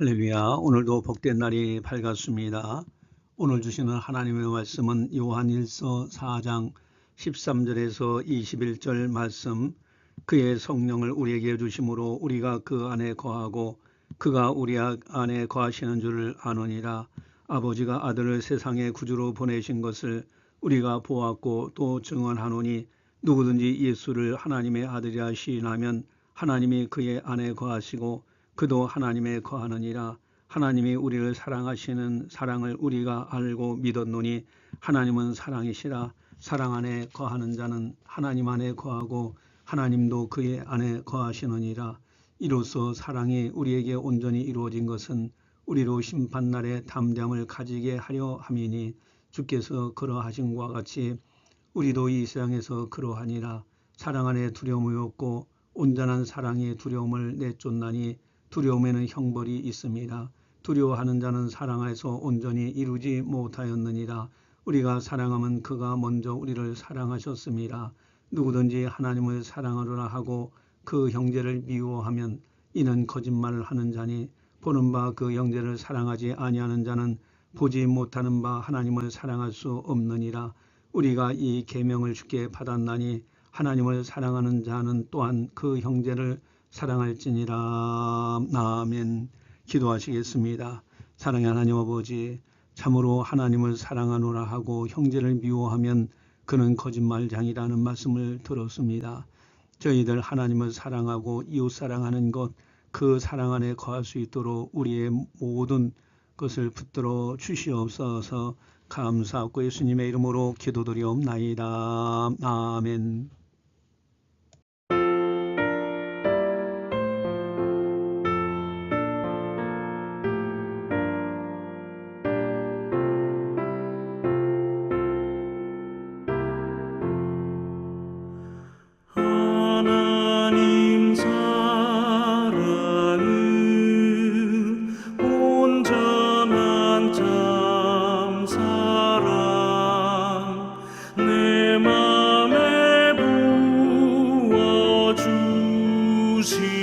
할렐루야. 오늘도 복된 날이 밝았습니다. 오늘 주시는 하나님의 말씀은 요한일서 4장 13절에서 21절 말씀 그의 성령을 우리에게 주심으로 우리가 그 안에 거하고 그가 우리 안에 거하시는 줄을 아노니라 아버지가 아들을 세상의 구주로 보내신 것을 우리가 보았고 또 증언하노니 누구든지 예수를 하나님의 아들이라 시인하면 하나님이 그의 안에 거하시고 그도 하나님의 거하느니라. 하나님이 우리를 사랑하시는 사랑을 우리가 알고 믿었노니 하나님은 사랑이시라. 사랑 안에 거하는 자는 하나님 안에 거하고 하나님도 그의 안에 거하시느니라. 이로써 사랑이 우리에게 온전히 이루어진 것은 우리로 심판날에 담대함을 가지게 하려 함이니 주께서 그러하신 과 같이 우리도 이 세상에서 그러하니라. 사랑 안에 두려움이 없고 온전한 사랑이 두려움을 내쫓나니 두려움에는 형벌이 있습니다. 두려워하는 자는 사랑에서 온전히 이루지 못하였느니라. 우리가 사랑하면 그가 먼저 우리를 사랑하셨습니다. 누구든지 하나님을 사랑하노라 하고 그 형제를 미워하면 이는 거짓말을 하는 자니 보는 바 그 형제를 사랑하지 아니하는 자는 보지 못하는 바 하나님을 사랑할 수 없느니라. 우리가 이 계명을 주께 받았나니 하나님을 사랑하는 자는 또한 그 형제를 사랑할지니라. 아멘. 기도하시겠습니다. 사랑의 하나님 아버지, 참으로 하나님을 사랑하노라 하고 형제를 미워하면 그는 거짓말장이라는 말씀을 들었습니다. 저희들 하나님을 사랑하고 이웃 사랑하는 것, 그 사랑 안에 거할 수 있도록 우리의 모든 것을 붙들어 주시옵소서 감사하고 예수님의 이름으로 기도드리옵나이다. 아멘. 내 맘에 부어주시